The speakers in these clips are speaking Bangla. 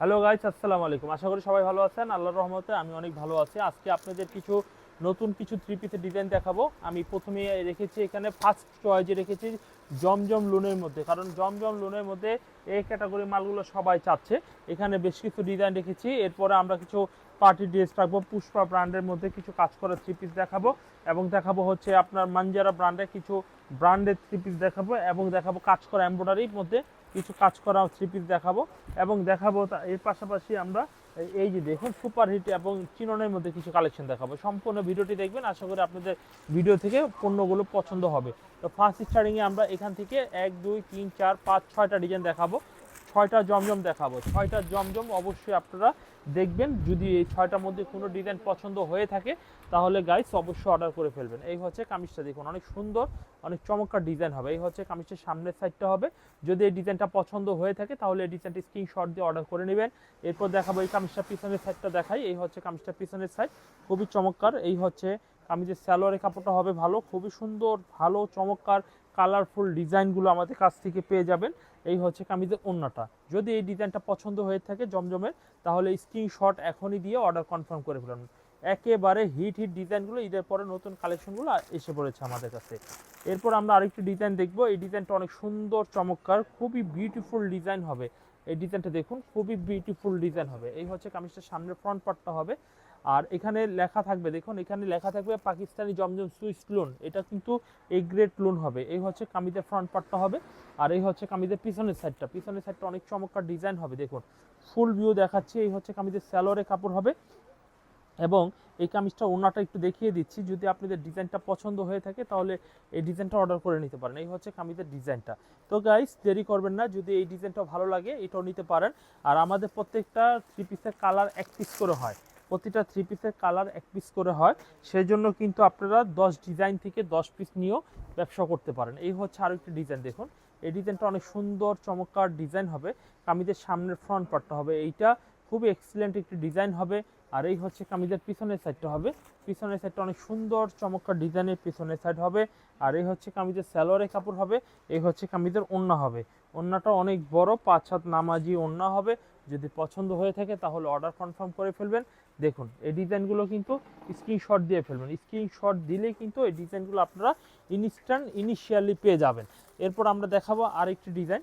হ্যালো গাইস আসসালামু আলাইকুম। আশা করি সবাই ভালো আছেন। আল্লাহর রহমতে আমি অনেক ভালো আছি। আজকে আপনাদের কিছু নতুন কিছু থ্রি পিসের ডিজাইন দেখাবো। আমি প্রথমে রেখেছি এখানে ফার্স্ট চয়েজে রেখেছি জমজম লোনের মধ্যে। কারণ জমজম লোনের মধ্যে এই ক্যাটাগরি মালগুলো সবাই চাচ্ছে। এখানে বেশ কিছু ডিজাইন রেখেছি। এরপরে আমরা কিছু পার্টি ড্রেস রাখব, পুষ্পা ব্র্যান্ডের মধ্যে কিছু কাজ করা থ্রি পিস দেখাবো। এবং দেখাবো হচ্ছে আপনার মাঞ্জারা ব্র্যান্ডের কিছু ব্র্যান্ডের থ্রি পিস দেখাবো। এবং দেখাবো কাজ করা এমব্রয়ডারির মধ্যে কিছু কাজ করা থ্রি পিস দেখাবো এবং দেখাবো এর পাশাপাশি আমরা এই- এই যে দেখুন সুপার হিট এবং চিননের মধ্যে কিছু কালেকশন দেখাবো। সম্পূর্ণ ভিডিওটি দেখবেন, আশা করি আপনাদের ভিডিও থেকে পণ্যগুলো পছন্দ হবে। তো ফার্স্ট স্টার্টিংয়ে আমরা এখান থেকে এক, দুই, তিন, চার, পাঁচ, ছয়টা ডিজাইন দেখাবো। ছয়টা জমজম দেখাবো। ছয়টা জমজম অবশ্যই আপনারা দেখবেন। যদি এই ছয়টার মধ্যে কোনো ডিজাইন পছন্দ হয়ে থাকে, তাহলে গাইস অবশ্যই অর্ডার করে ফেলবেন। এই হচ্ছে কামিজটা দেখুন, অনেক সুন্দর, অনেক চমৎকার ডিজাইন হবে। এই হচ্ছে কামিজটার সামনের সাইডটা হবে। যদি এই ডিজাইনটা পছন্দ হয়ে থাকে, তাহলে এই ডিজাইনটি স্ক্রিনশট দিয়ে অর্ডার করে নেবেন। এরপর দেখাবো এই কামিজটা পিছনের সাইডটা দেখাই। এই হচ্ছে কামিজটা পিছনের সাইড খুবই চমৎকার। এই হচ্ছে কামিজের স্যালোয়ারের কাপড়টা হবে ভালো। খুবই সুন্দর, ভালো, চমৎকার কালারফুল ডিজাইনগুলো আমাদের কাছ থেকে পেয়ে যাবেন। এই হচ্ছে কামিজের অন্যটা যদি এই ডিজাইনটা পছন্দ হয়ে থাকে জমজমের, তাহলে স্ক্রিনশট এখনই দিয়ে অর্ডার কনফার্ম করে ফেলুন। একেবারে হিট হিট ডিজাইনগুলো, ঈদের পরে নতুন কালেকশনগুলো এসে পড়েছে আমাদের কাছে। এরপর আমরা আরেকটি ডিজাইন দেখব। এই ডিজাইনটা অনেক সুন্দর, চমৎকার, খুবই বিউটিফুল ডিজাইন হবে। এই ডিজাইনটা দেখুন, খুবই বিউটিফুল ডিজাইন হবে। এই হচ্ছে কামিজটার সামনের ফ্রন্ট পার্টটা হবে। আর এখানে লেখা থাকবে, দেখুন, এখানে লেখা থাকবে পাকিস্তানি জমজম সুইস লোন এটা কিন্তু এ গ্রেড লোন হবে। এই হচ্ছে কামিজের ফ্রন্ট পার্টটা হবে আর এই হচ্ছে কামিজের পিছনের সাইডটা পিছনের সাইডটা অনেক চমৎকার ডিজাইন হবে, দেখুন। ফুল ভিউ দেখাচ্ছি, এই হচ্ছে কামিজের স্যালোয়ারে কাপড় হবে এবং এই কামিজটা ওনাটা একটু দেখিয়ে দিচ্ছি। যদি আপনাদের ডিজাইনটা পছন্দ হয়ে থাকে তাহলে এই ডিজাইনটা অর্ডার করে নিতে পারেন। এই হচ্ছে কামিজের ডিজাইনটা তো গাইস দেরি করবেন না, যদি এই ডিজাইনটা ভালো লাগে এটাও নিতে পারেন। আর আমাদের প্রত্যেকটা থ্রি পিসের কালার এক পিস করে হয়। প্রতিটা থ্রি পিসের কালার এক পিস করে হয়। সেই জন্য কিন্তু আপনারা দশ ডিজাইন থেকে দশ পিস নিয়েও ব্যবসা করতে পারেন। এই হচ্ছে আরও একটি ডিজাইন দেখুন। এই ডিজাইনটা অনেক সুন্দর, চমৎকার ডিজাইন হবে। কামিজের সামনের ফ্রন্ট পার্টটা হবে। এইটা খুবই এক্সিলেন্ট একটি ডিজাইন হবে। আর এই হচ্ছে কামিজের পিছনের সাইডটা হবে। পিছনের সাইডটা অনেক সুন্দর, চমৎকার ডিজাইনের পিছনের সাইড হবে। আর এই হচ্ছে কামিজের স্যালোয়ারের কাপড় হবে। এই হচ্ছে কামিজের ওন্না হবে। ওন্নাটা অনেক বড় পাঁচ হাত নামাজি ওন্না হবে। যদি পছন্দ হয়ে থাকে তাহলে অর্ডার কনফার্ম করে ফেলবেন। দেখুন, এই ডিজাইনগুলো কিন্তু স্ক্রিনশট দিয়ে ফেলবেন। স্ক্রিনশট দিলেই কিন্তু এই ডিজাইনগুলো আপনারা ইনস্ট্যান্ট ইনিশিয়ালি পেয়ে যাবেন। এরপর আমরা দেখাবো আরেকটি ডিজাইন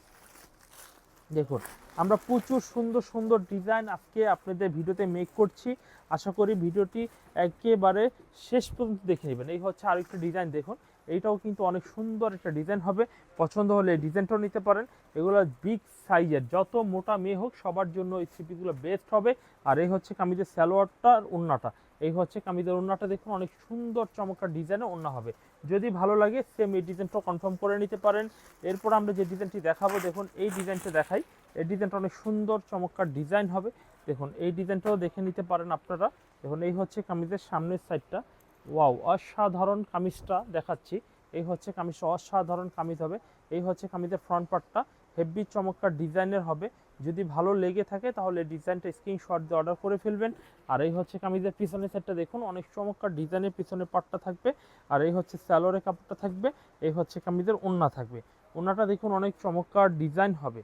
দেখুন, আমরা প্রচুর সুন্দর সুন্দর ডিজাইন আজকে আপনাদের ভিডিওতে মেক করছি। আশা করি ভিডিওটি একেবারে শেষ পর্যন্ত দেখে নেবেন। এই হচ্ছে আরেকটা ডিজাইন দেখুন। এইটাও কিন্তু অনেক সুন্দর একটা ডিজাইন হবে। পছন্দ হলে এই ডিজাইনটাও নিতে পারেন। এগুলো বিগ সাইজের যত মোটা মেয়ে হোক, সবার জন্য এই সিপিগুলো বেস্ট হবে। আর এই হচ্ছে কামিজের স্যালোয়ারটা আর ওন্নাটা এই হচ্ছে কামিজের ওন্নাটা দেখুন, অনেক সুন্দর চমৎকার ডিজাইনের ওন্না হবে। যদি ভালো লাগে সেম এই ডিজাইনটাও কনফার্ম করে নিতে পারেন। এরপর আমরা যে ডিজাইনটি দেখাবো, দেখুন, এই ডিজাইনটা দেখাই। এই ডিজাইনটা অনেক সুন্দর চমৎকার ডিজাইন হবে। দেখুন, এই ডিজাইনটাও দেখে নিতে পারেন আপনারা। দেখুন, এই হচ্ছে কামিজের সামনের সাইডটা ওয়াও, অসাধারণ কামিজটা দেখাচ্ছি। এই হচ্ছে কামিজটা অসাধারণ কামিজ হবে। এই হচ্ছে কামিজের ফ্রন্ট পার্টটা হেভি চমৎকার ডিজাইনের হবে। যদি ভালো লেগে থাকে তাহলে ডিজাইনটা স্ক্রিনশট দিয়ে অর্ডার করে ফেলবেন। আর এই হচ্ছে কামিজের পিছনের সেটটা দেখুন, অনেক চমৎকার ডিজাইনের পিছনের পার্টটা থাকবে। আর এই হচ্ছে স্যালোরের কাপড়টা থাকবে। এই হচ্ছে কামিজের ওন্না থাকবে। ওন্নাটা দেখুন অনেক চমৎকার ডিজাইন হবে।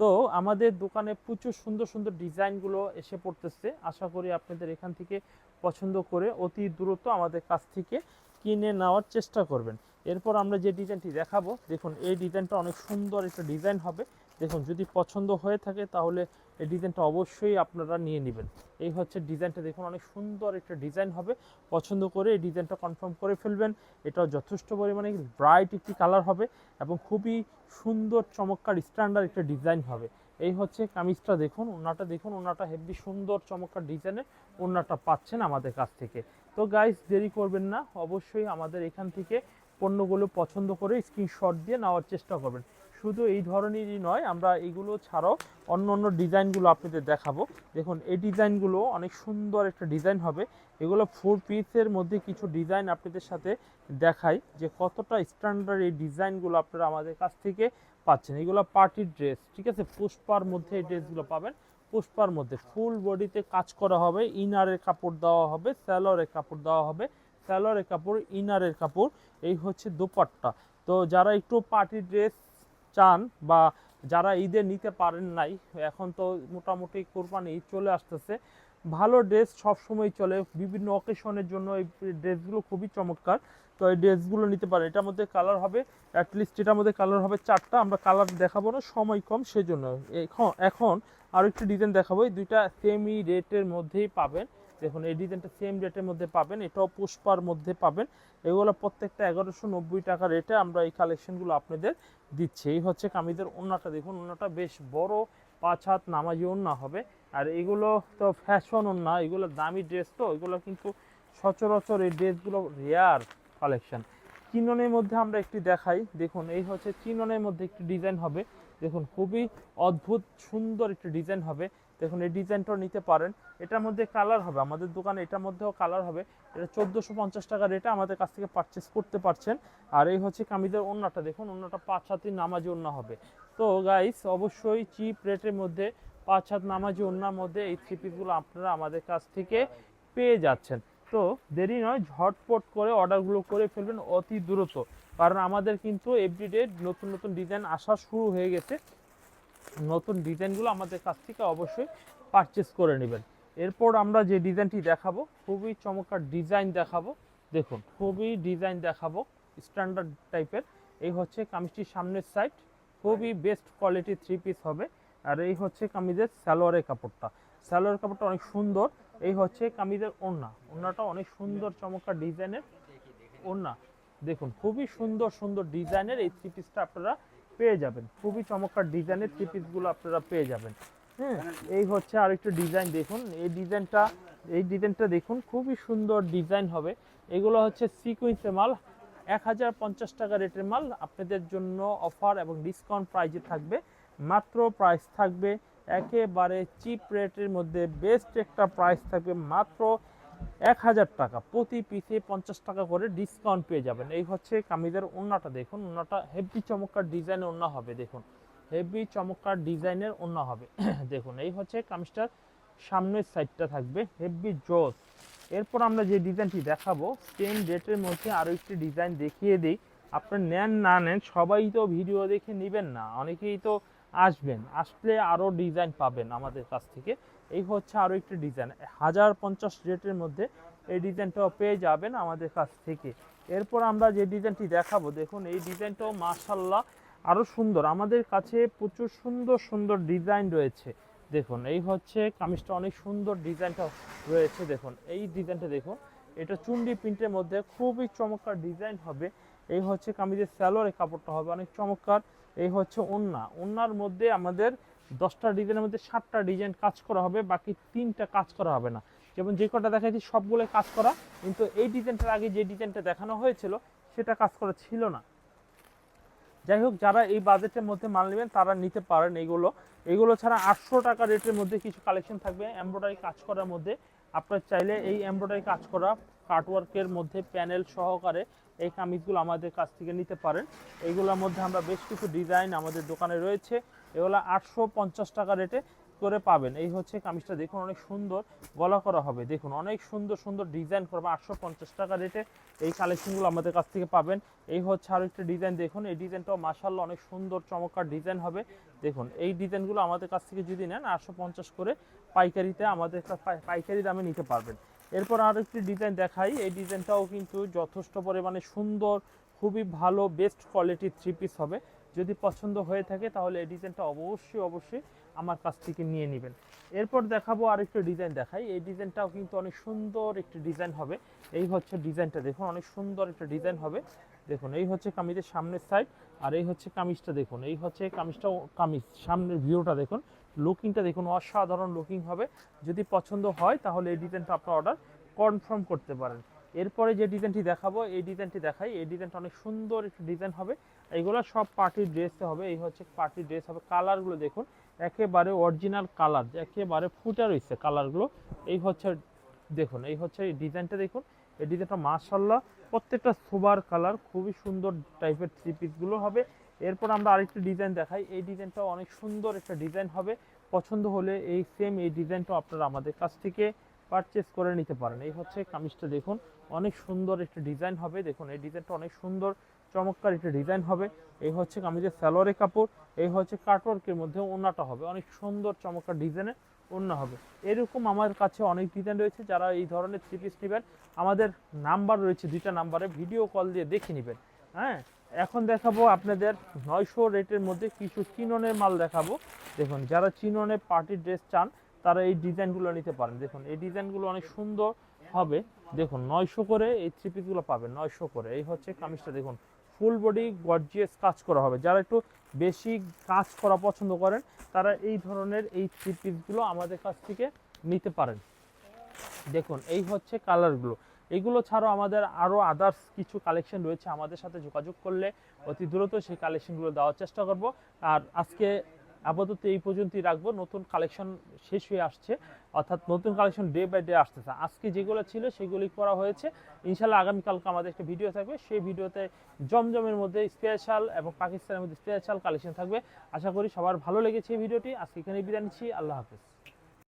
তো আমাদের দোকানে প্রচুর সুন্দর সুন্দর ডিজাইনগুলো এসে পড়তেছে। আশা করি আপনাদের এখান থেকে পছন্দ করে অতি দ্রুত আমাদের কাছ থেকে কিনে নেওয়ার চেষ্টা করবেন। এরপর আমরা যে ডিজাইনটি দেখাবো, দেখুন, এই ডিজাইনটা অনেক সুন্দর একটা ডিজাইন হবে। দেখুন, যদি পছন্দ হয়ে থাকে তাহলে এই ডিজাইনটা অবশ্যই আপনারা নিয়ে নেবেন। এই হচ্ছে ডিজাইনটা দেখুন, অনেক সুন্দর একটা ডিজাইন হবে। পছন্দ করে এই ডিজাইনটা কনফার্ম করে ফেলবেন। এটাও যথেষ্ট পরিমাণে ব্রাইট একটি কালার হবে এবং খুবই সুন্দর, চমৎকার, স্ট্যান্ডার্ড একটা ডিজাইন হবে। এই হচ্ছে কামিজটা দেখুন ওনাটা দেখুন ওনাটা হেভি সুন্দর, চমৎকার ডিজাইনের ওনাটা পাচ্ছেন আমাদের কাছ থেকে। তো গাইস দেরি করবেন না, অবশ্যই আমাদের এখান থেকে পণ্যগুলো পছন্দ করে স্ক্রিনশট দিয়ে নেওয়ার চেষ্টা করবেন। শুধু এই ধরনেরই নয়, আমরা এগুলো ছাড়াও অন্য অন্য ডিজাইনগুলো আপনাদের দেখাবো। দেখুন, এই ডিজাইনগুলো অনেক সুন্দর একটা ডিজাইন হবে। এগুলো ফোর পিসের মধ্যে কিছু ডিজাইন আপনাদের সাথে দেখাই যে কতটা স্ট্যান্ডার্ড এই ডিজাইনগুলো আপনারা আমাদের কাছ থেকে পাচ্ছেন। এগুলো পার্টি ড্রেস ঠিক আছে? পুষ্পার মধ্যে এই ড্রেসগুলো পাবেন। পুষ্পার মধ্যে ফুল বডিতে কাজ করা হবে। ইনারের কাপড় দেওয়া হবে স্যালোয়ারের কাপড় দেওয়া হবে। স্যালোয়ারের কাপড় ইনারের কাপড়, এই হচ্ছে দোপাট্টা। তো যারা একটু পার্টি ড্রেস চান বা যারা ঈদে নিতে পারেন নাই, এখন তো মোটামুটি কোরবানি চলে আসতেছে। ভালো ড্রেস সবসময় চলে, বিভিন্ন অকেশনের জন্য এই ড্রেসগুলো খুবই চমৎকার। তো এই ড্রেসগুলো নিতে পারে এটার মধ্যে কালার হবে অ্যাটলিস্ট এটার মধ্যে কালার হবে চারটা। আমরা কালার দেখাবো না, সময় কম সেজন্য। এখন এখন আরও একটি ডিজাইন দেখাবো। এই দুইটা সেমি রেটের মধ্যেই পাবেন। দেখুন, এই ডিজাইনটা সেম রেটের মধ্যে পাবেন, এটাও পুষ্পার মধ্যে পাবেন। এগুলো প্রত্যেকটা এগারোশো নব্বই টাকা রেটে আমরা এই কালেকশনগুলো আপনাদের দিচ্ছি। এই হচ্ছে কামিদের ওন্নাটা, দেখুন, ওন্নাটা বেশ বড়, পাঁচ হাত নামাজি ওন্না হবে। আর এগুলো তো ফ্যাশন ওন্না, এগুলো দামি ড্রেস তো, এগুলো কিন্তু সচরাচর এই ড্রেসগুলো রেয়ার কালেকশন চিননের মধ্যে আমরা একটি দেখাই। দেখুন, এই হচ্ছে চিননের মধ্যে একটি ডিজাইন হবে। দেখুন, খুবই অদ্ভুত, সুন্দর একটি ডিজাইন হবে। দেখুন, এই ডিজাইনটাও নিতে পারেন। এটার মধ্যে কালার হবে, আমাদের দোকানে এটার মধ্যেও কালার হবে। এটা চোদ্দোশো পঞ্চাশ টাকা রেটে আমাদের কাছ থেকে পারচেস করতে পারছেন। আর এই হচ্ছে কামিজের ওন্নাটা দেখুন ওন্নাটা পাঁচ হাতি নামাজি ওন্না হবে। তো গাইস অবশ্যই চিপ রেটের মধ্যে পাঁচ হাত নামাজি ওন্নার মধ্যে এই থ্রি পিসগুলো আপনারা আমাদের কাছ থেকে পেয়ে যাচ্ছেন। তো দেরি নয়, ঝটপট করে অর্ডারগুলো করে ফেলবেন অতি দ্রুত। কারণ আমাদের কিন্তু এভরিডে নতুন নতুন ডিজাইন আসা শুরু হয়ে গেছে। নতুন ডিজাইনগুলো আমাদের কাছ থেকে অবশ্যই পারচেস করে নেবেন। এরপর আমরা যে ডিজাইনটি দেখাবো, খুবই চমৎকার ডিজাইন দেখাবো। দেখুন, খুবই ডিজাইন দেখাবো স্ট্যান্ডার্ড টাইপের এই হচ্ছে কামিজটির সামনের সাইড খুবই বেস্ট কোয়ালিটি থ্রি পিস হবে। আর এই হচ্ছে কামিজের সালোয়ারের কাপড়টা। সালোয়ার কাপড়টা অনেক সুন্দর। এই হচ্ছে কামিজের ওড়না। ওড়নাটা অনেক সুন্দর, চমৎকার ডিজাইনের ওড়না। দেখুন, খুবই সুন্দর সুন্দর ডিজাইনের এই থ্রি পিসটা আপনারা পেয়ে যাবেন। খুবই চমৎকার ডিজাইনের থ্রি পিসগুলো আপনারা পেয়ে যাবেন। হ্যাঁ এই হচ্ছে আরেকটা ডিজাইন দেখুন। এই ডিজাইনটা এই ডিজাইনটা দেখুন, খুবই সুন্দর ডিজাইন হবে। এগুলো হচ্ছে সিকুয়েন্সের মাল, এক হাজার পঞ্চাশ টাকা রেটের মাল। আপনাদের জন্য অফার এবং ডিসকাউন্ট প্রাইজে থাকবে। মাত্র প্রাইস থাকবে একেবারে চিপ রেটের মধ্যে। বেস্ট একটা প্রাইস থাকবে মাত্র এক হাজার টাকা। প্রতি পিসে পঞ্চাশ টাকা করে ডিসকাউন্ট পেয়ে যাবেন। এই হচ্ছে কামিজের ওন্নাটা, দেখুন। ওন্নাটা হেভি চমৎকার ডিজাইনের ওন্না হবে, দেখুন। হেভি চমৎকার ডিজাইনের ওন্না হবে। দেখুন, এই হচ্ছে কামিজটার সামনের সাইডটা থাকবে হেভি জোস এরপর আমরা যে ডিজাইনটি দেখাবো সেম রেটের মধ্যে আরও একটি ডিজাইন দেখিয়ে দিই। আপনার নেন, না নেন, সবাই তো ভিডিও দেখে নেবেন না। অনেকেই তো আসবেন, আসলে আরও ডিজাইন পাবেন আমাদের কাছ থেকে। এই হচ্ছে আরও একটি ডিজাইন হাজার পঞ্চাশ রেটের মধ্যে এই ডিজাইনটাও পেয়ে যাবেন আমাদের কাছ থেকে। এরপর আমরা যে ডিজাইনটি দেখাবো, দেখুন এই ডিজাইনটাও মার্শাল্লাহ আরও সুন্দর। আমাদের কাছে প্রচুর সুন্দর সুন্দর ডিজাইন রয়েছে। দেখুন, এই হচ্ছে কামিজটা অনেক সুন্দর ডিজাইনটা রয়েছে। দেখুন, এই ডিজাইনটা দেখুন, এটা চুন্ডি প্রিন্টের মধ্যে খুবই চমৎকার ডিজাইন হবে। এই হচ্ছে কামিজের স্যালোয়ারের কাপড়টা হবে অনেক চমৎকার। এই হচ্ছে ওন্না। ওন্নার মধ্যে আমাদের দশটা ডিজাইনের মধ্যে সাতটা ডিজাইন কাজ করা হবে, বাকি তিনটা কাজ করা হবে না। যেমন যে কটা দেখাচ্ছি সবগুলো কাজ করা, কিন্তু এই ডিজাইনটার আগে যে ডিজাইনটা দেখানো হয়েছিল, সেটা কাজ করা ছিল না। যাই হোক, যারা এই বাজেটের মধ্যে মাল নেবেন, তারা নিতে পারেন এইগুলো এইগুলো ছাড়া আটশো টাকা রেটের মধ্যে কিছু কালেকশন থাকবে। এমব্রয়ডারি কাজ করার মধ্যে আপনার চাইলে এই এমব্রয়ডারি কাজ করা, কাটওয়ার্কের মধ্যে প্যানেল সহকারে এই কামিজগুলো আমাদের কাছ থেকে নিতে পারেন। এইগুলোর মধ্যে আমরা বেশ কিছু ডিজাইন আমাদের দোকানে রয়েছে। এগুলো আটশো পঞ্চাশ টাকা রেটে করে পাবেন। এই হচ্ছে কামিজটা। দেখুন, অনেক সুন্দর গলা করা হবে। দেখুন, অনেক সুন্দর সুন্দর ডিজাইন করবে আটশো পঞ্চাশ টাকা রেটে এই কালেকশনগুলো আমাদের কাছ থেকে পাবেন। এই হচ্ছে আরও একটা ডিজাইন। দেখুন, এই ডিজাইনটাও মাসাল্লাহ অনেক সুন্দর, চমৎকার ডিজাইন হবে। দেখুন, এই ডিজাইনগুলো আমাদের কাছ থেকে যদি নেন, আটশো পঞ্চাশ করে পাইকারিতে আমাদের পাইকারি দামে নিতে পারবেন। এরপর আর একটি ডিজাইন দেখাই। এই ডিজাইনটাও কিন্তু যথেষ্ট পরিমাণে সুন্দর, খুবই ভালো বেস্ট কোয়ালিটির থ্রি পিস হবে। যদি পছন্দ হয়ে থাকে তাহলে এই ডিজাইনটা অবশ্যই অবশ্যই আমার কাছ থেকে নিয়ে নেবেন। এরপর দেখাবো আর আরেকটা ডিজাইন দেখাই। এই ডিজাইনটাও কিন্তু অনেক সুন্দর একটি ডিজাইন হবে। এই হচ্ছে ডিজাইনটা দেখুন অনেক সুন্দর একটা ডিজাইন হবে। দেখুন, এই হচ্ছে কামিজের সামনের সাইড আর এই হচ্ছে কামিজটা, দেখুন। এই হচ্ছে কামিজটা কামিজ, সামনের ভিউটা দেখুন। লুকিংটা দেখুন, অসাধারণ লুকিং হবে। যদি পছন্দ হয়, তাহলে এই ডিজাইনটা আপনার অর্ডার কনফার্ম করতে পারেন। এরপরে যে ডিজাইনটি দেখাবো, এই ডিজাইনটি দেখাই। এই ডিজাইনটা অনেক সুন্দর একটি ডিজাইন হবে। এইগুলো সব পার্টি ড্রেসে হবে। এই হচ্ছে পার্টি ড্রেস হবে। কালারগুলো দেখুন, একেবারে অরিজিনাল কালার, একেবারে ফুটে রয়েছে কালারগুলো। এই হচ্ছে, দেখুন, এই হচ্ছে এই ডিজাইনটা দেখুন। এই ডিজাইনটা মার্শাল্লাহ প্রত্যেকটা সোবার কালার খুবই সুন্দর টাইপের থ্রি পিসগুলো হবে। এরপর আমরা আরেকটি ডিজাইন দেখাই। এই ডিজাইনটাও অনেক সুন্দর একটা ডিজাইন হবে। পছন্দ হলে এই সেম এই ডিজাইনটা আপনারা আমাদের কাছ থেকে পারচেস করে নিতে পারেন। এই হচ্ছে কামিজটা দেখুন। অনেক সুন্দর একটা ডিজাইন হবে। দেখুন, এই ডিজাইনটা অনেক সুন্দর, চমৎকার একটা ডিজাইন হবে। এই হচ্ছে কামিজের সালোয়ারের কাপড়। এই হচ্ছে কাটওয়ার্কের মধ্যে ওনাটা হবে। অনেক সুন্দর, চমৎকার ডিজাইনের ওড়না হবে। এরকম আমার কাছে অনেক ডিজাইন রয়েছে, যারা এই ধরনের থ্রি পিস নেবেন, আমাদের নাম্বার রয়েছে দুইটা নাম্বারে ভিডিও কল দিয়ে দেখে নেবেন। হ্যাঁ? এখন দেখাবো আপনাদের নয়শো রেটের মধ্যে কিছু চিননের মাল দেখাবো। দেখুন, যারা চিননের পার্টি ড্রেস চান, তারা এই ডিজাইনগুলো নিতে পারেন। দেখুন, এই ডিজাইনগুলো অনেক সুন্দর হবে। দেখুন, নয়শো করে এই থ্রি পিসগুলো পাবেন, নয়শো করে। এই হচ্ছে কামিজটা, দেখুন ফুল বডি গর্জিয়াস কাজ করা হবে। যারা একটু বেশি কাজ করা পছন্দ করেন, তারা এই ধরনের এই থ্রি পিসগুলো আমাদের কাছ থেকে নিতে পারেন। দেখুন, এই হচ্ছে কালারগুলো এগুলো ছাড়াও আমাদের আরও আদার্স কিছু কালেকশন রয়েছে। আমাদের সাথে যোগাযোগ করলে অতি দ্রুত সেই কালেকশনগুলো দেওয়ার চেষ্টা করব। আর আজকে আপাতত এই পর্যন্তই রাখব। নতুন কালেকশন শেষ হয়ে আসছে। অর্থাৎ নতুন কালেকশন ডে বাই ডে আসতেছে। আজকে যেগুলো ছিল সেগুলি করা হয়েছে। ইনশাল্লাহ আগামীকালকে আমাদের একটা ভিডিও থাকবে। সেই ভিডিওতে জমজমের মধ্যে স্পেশাল এবং পাকিস্তানের মধ্যে স্পেশাল কালেকশন থাকবে। আশা করি সবার ভালো লেগেছে এই ভিডিওটি আজকে এখানে বিদায় নিচ্ছি। আল্লাহ হাফেজ।